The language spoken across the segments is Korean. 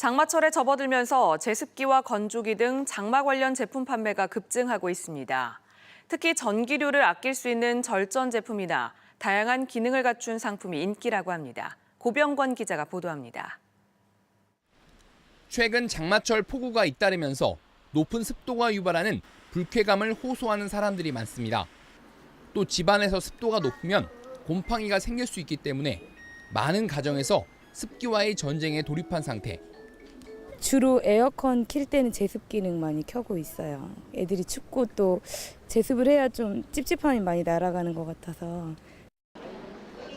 장마철에 접어들면서 제습기와 건조기 등 장마 관련 제품 판매가 급증하고 있습니다. 특히 전기료를 아낄 수 있는 절전 제품이나 다양한 기능을 갖춘 상품이 인기라고 합니다. 고병권 기자가 보도합니다. 최근 장마철 폭우가 잇따르면서 높은 습도가 유발하는 불쾌감을 호소하는 사람들이 많습니다. 또 집안에서 습도가 높으면 곰팡이가 생길 수 있기 때문에 많은 가정에서 습기와의 전쟁에 돌입한 상태. 주로 에어컨 킬 때는 제습 기능 많이 켜고 있어요. 애들이 춥고 또 제습을 해야 좀 찝찝함이 많이 날아가는 것 같아서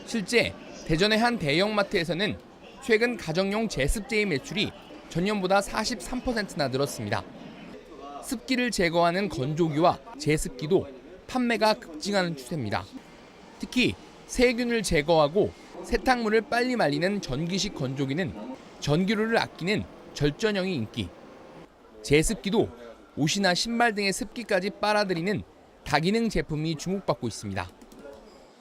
실제 대전의 한 대형마트에서는 최근 가정용 제습제의 매출이 전년보다 43%나 늘었습니다. 습기를 제거하는 건조기와 제습기도 판매가 급증하는 추세입니다. 특히 세균을 제거하고 세탁물을 빨리 말리는 전기식 건조기는 전기료를 아끼는 절전형이 인기. 제습기도 옷이나 신발 등의 습기까지 빨아들이는 다기능 제품이 주목받고 있습니다.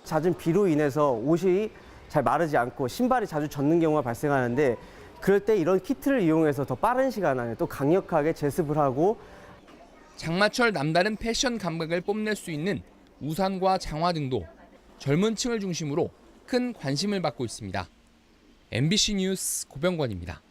잦은 비로 인해서 옷이 잘 마르지 않고 신발이 자주 젖는 경우가 발생하는데 그럴 때 이런 키트를 이용해서 더 빠른 시간 안에 또 강력하게 제습을 하고 장마철 남다른 패션 감각을 뽐낼 수 있는 우산과 장화 등도 젊은 층을 중심으로 큰 관심을 받고 있습니다. MBC 뉴스 고병권입니다.